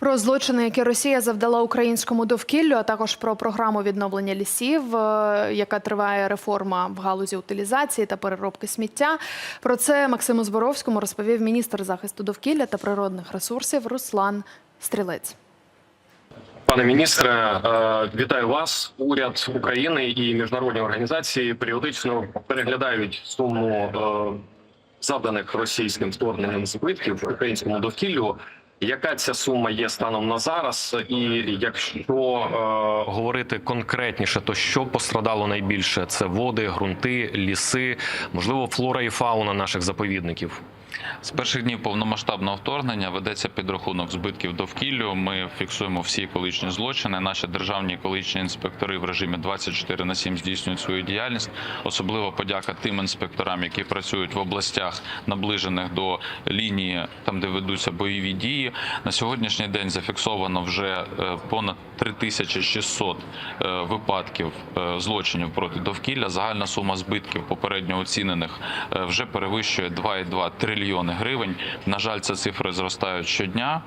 Про злочини, які Росія завдала українському довкіллю, а також про програму відновлення лісів, е, яка триває реформа в галузі утилізації та переробки сміття. Про це Максиму Зборовському розповів міністр захисту довкілля та природних ресурсів Руслан Стрілець. Пане міністре, е, вітаю вас. Уряд України і міжнародні організації періодично переглядають суму е, завданих російським вторгненням збитків українському довкіллю. Яка ця сума є станом на зараз? І якщо е, говорити конкретніше, то що пострадало найбільше? Це води, ґрунти, ліси, можливо, флора і фауна наших заповідників. З перших днів повномасштабного вторгнення ведеться підрахунок збитків довкіллю. Ми фіксуємо всі екологічні злочини. Наші державні екологічні інспектори в режимі 24 на 7 здійснюють свою діяльність. Особливо подяка тим інспекторам, які працюють в областях, наближених до лінії, там де ведуться бойові дії. На сьогоднішній день зафіксовано вже е, понад 3600 е, випадків е, злочинів проти довкілля. Загальна сума збитків попередньо оцінених вже перевищує 2,2 трильйони гривень. На жаль, ці цифри зростають щодня.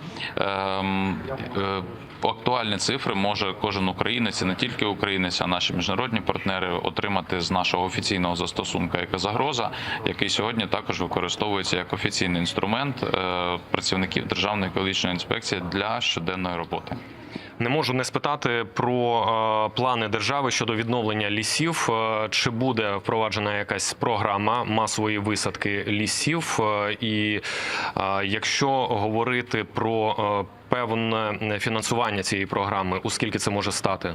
Е, Актуальні цифри може кожен українець, і не тільки українець, а наші міжнародні партнери отримати з нашого офіційного застосунку «Екозагроза», який сьогодні також використовується як офіційний інструмент е, працівників Державної екологічної інспекції для щоденної роботи. Не можу не спитати про е, плани держави щодо відновлення лісів. Е, Чи буде впроваджена якась програма масової висадки лісів? Е, І якщо говорити про певне фінансування цієї програми, у скільки це може стати?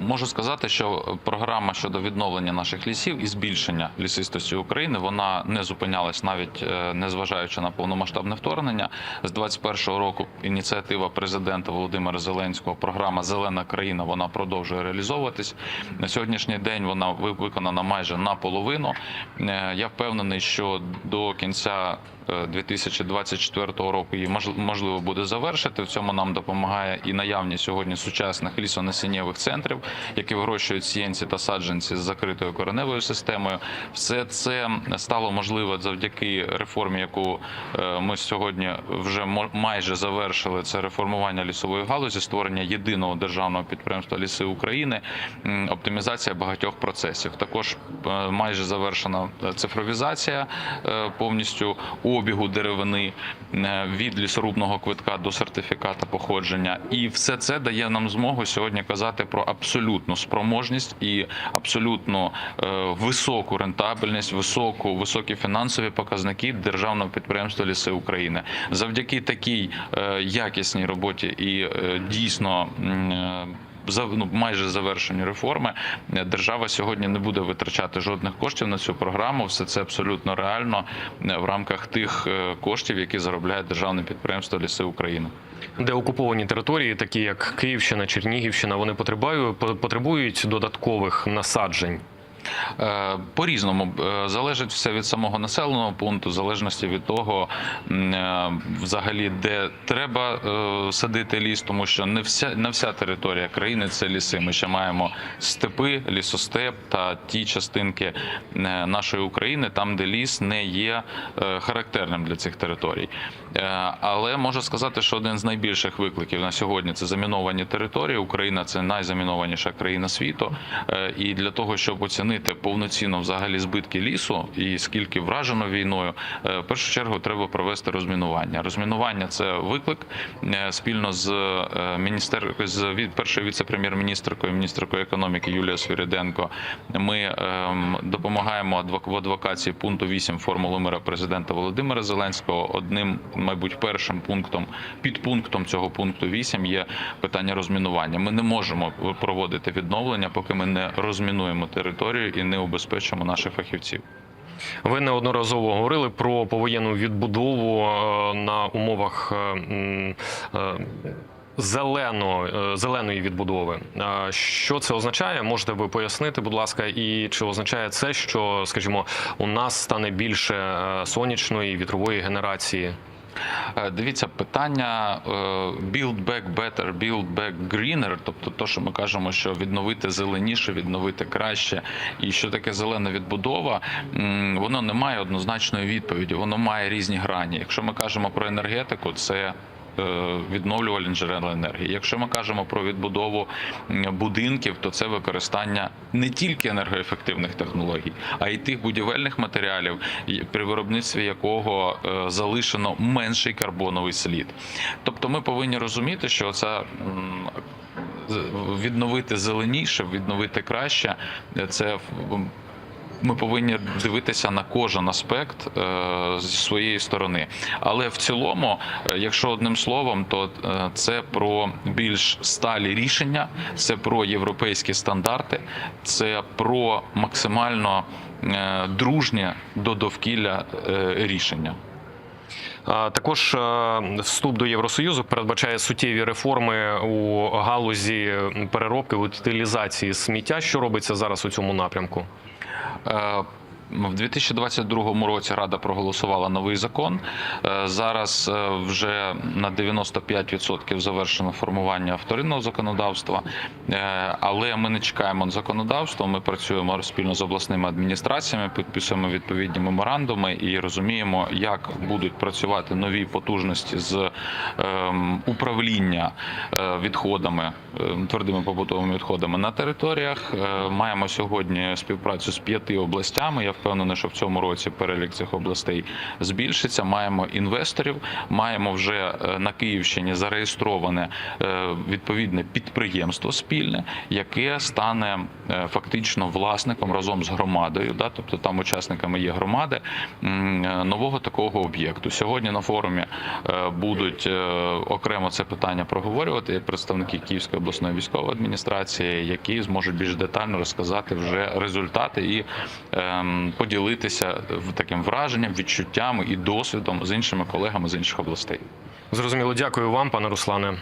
Е, Можу сказати, що програма щодо відновлення наших лісів і збільшення лісистості України вона не зупинялась навіть е, незважаючи на повномасштабне вторгнення. З 21-го року ініціатива президента Володимира Зеленського, програма Зелена країна, вона продовжує реалізовуватись. На сьогоднішній день вона ви- виконана майже наполовину. Е, Я впевнений, що до кінця е, 2024 року її мож- можливо буде завершити. В цьому нам допомагає і наявність сьогодні сучасних лісонасіннєвих центрів, які вирощують сіянці та саджанці з закритою кореневою системою. Все це стало можливо завдяки реформі, яку е, ми сьогодні вже майже завершили. Це реформування лісової галузі, створення єдиного державного підприємства Ліси України, оптимізація багатьох процесів. Також е, майже завершена цифровізація е, повністю обігу деревини від лісорубного квитка до сертифіката походження, і все це дає нам змогу сьогодні казати про абсолютну спроможність і абсолютно е, високу рентабельність, високу високі фінансові показники державного підприємства Ліси України. Завдяки такій е, якісній роботі і е, дійсно. Ну, майже завершені реформи. Держава сьогодні не буде витрачати жодних коштів на цю програму. Все це абсолютно реально е, в рамках тих е, коштів, які заробляє державне підприємство Ліси України. Де окуповані території, такі як Київщина, Чернігівщина, вони потребують потребують додаткових насаджень. Е, По-різному Е, залежить все від самого населеного пункту, в залежності від того, е, взагалі, де треба садити ліс, тому що не вся не вся територія країни це ліси. Ми ще маємо степи, лісостеп та ті частинки нашої України, там де ліс не є характерним для цих територій. Але можу сказати, що один з найбільших викликів на сьогодні це заміновані території. Україна це найзамінованіша країна світу. І для того, щоб оцінити повноцінно взагалі збитки лісу і скільки вражено війною, е, в першу чергу треба провести розмінування. Розмінування це виклик Е, спільно з е, міністер з першою віце-прем'єр-міністркою, міністркою економіки Юлією Свіриденко. Ми допомагаємо в адвокації пункту 8 формули мира президента Володимира Зеленського. Одним, мабуть, першим пунктом підпунктом цього пункту 8 є питання розмінування. Ми не можемо проводити відновлення, поки ми не розмінуємо територію і не убезпечимо наших фахівців. Ви неодноразово говорили про повоєнну відбудову е, на умовах е, е, зелено, зеленої відбудови. Що це означає? Можете ви пояснити, будь ласка, і чи означає це, що, скажімо, у нас стане більше сонячної вітрової генерації? Е, Дивіться, питання е, build back better, build back greener, тобто то, що ми кажемо, що відновити зеленіше, відновити краще. І що таке зелена відбудова, воно не має однозначної відповіді, воно має різні грані. Якщо ми кажемо про енергетику, це відновлювальні джерела енергії. Якщо ми кажемо про відбудову будинків, то це використання не тільки енергоефективних технологій, а й тих будівельних матеріалів, при виробництві якого е, залишено менший карбоновий слід. Тобто, ми повинні розуміти, що це відновити зеленіше, відновити краще. Це в- ми повинні дивитися на кожен аспект е, зі своєї сторони. Але в цілому, е, якщо одним словом, то е, це про більш сталі рішення, це про європейські стандарти, це про максимально дружнє до довкілля рішення. Також вступ до Євросоюзу передбачає суттєві реформи у галузі переробки утилізації сміття. Що робиться зараз у цьому напрямку? Е, В 2022 році Рада проголосувала новий закон. Е, Зараз е, вже на 95% завершено формування вторинного законодавства, Е, але ми не чекаємо законодавства. Ми працюємо спільно з обласними адміністраціями, підписуємо відповідні меморандуми і розуміємо, як будуть працювати нові потужності з ем, управління відходами, е, твердими побутовими відходами на територіях. Маємо сьогодні співпрацю з п'яти областями. Я впевнений, що в цьому році перелік цих областей збільшиться. Маємо інвесторів, маємо вже е, на Київщині зареєстроване е, відповідне підприємство спільне, яке стане е, фактично власником разом з громадою. Да, тобто там учасниками є громади нового такого об'єкту. Сьогодні на форумі будуть окремо це питання проговорювати представники Київської обласної військової адміністрації, які зможуть більш детально розказати вже результати і ем, поділитися в- таким враженням, відчуттями і досвідом з іншими колегами з інших областей. Зрозуміло, дякую вам, пане Руслане.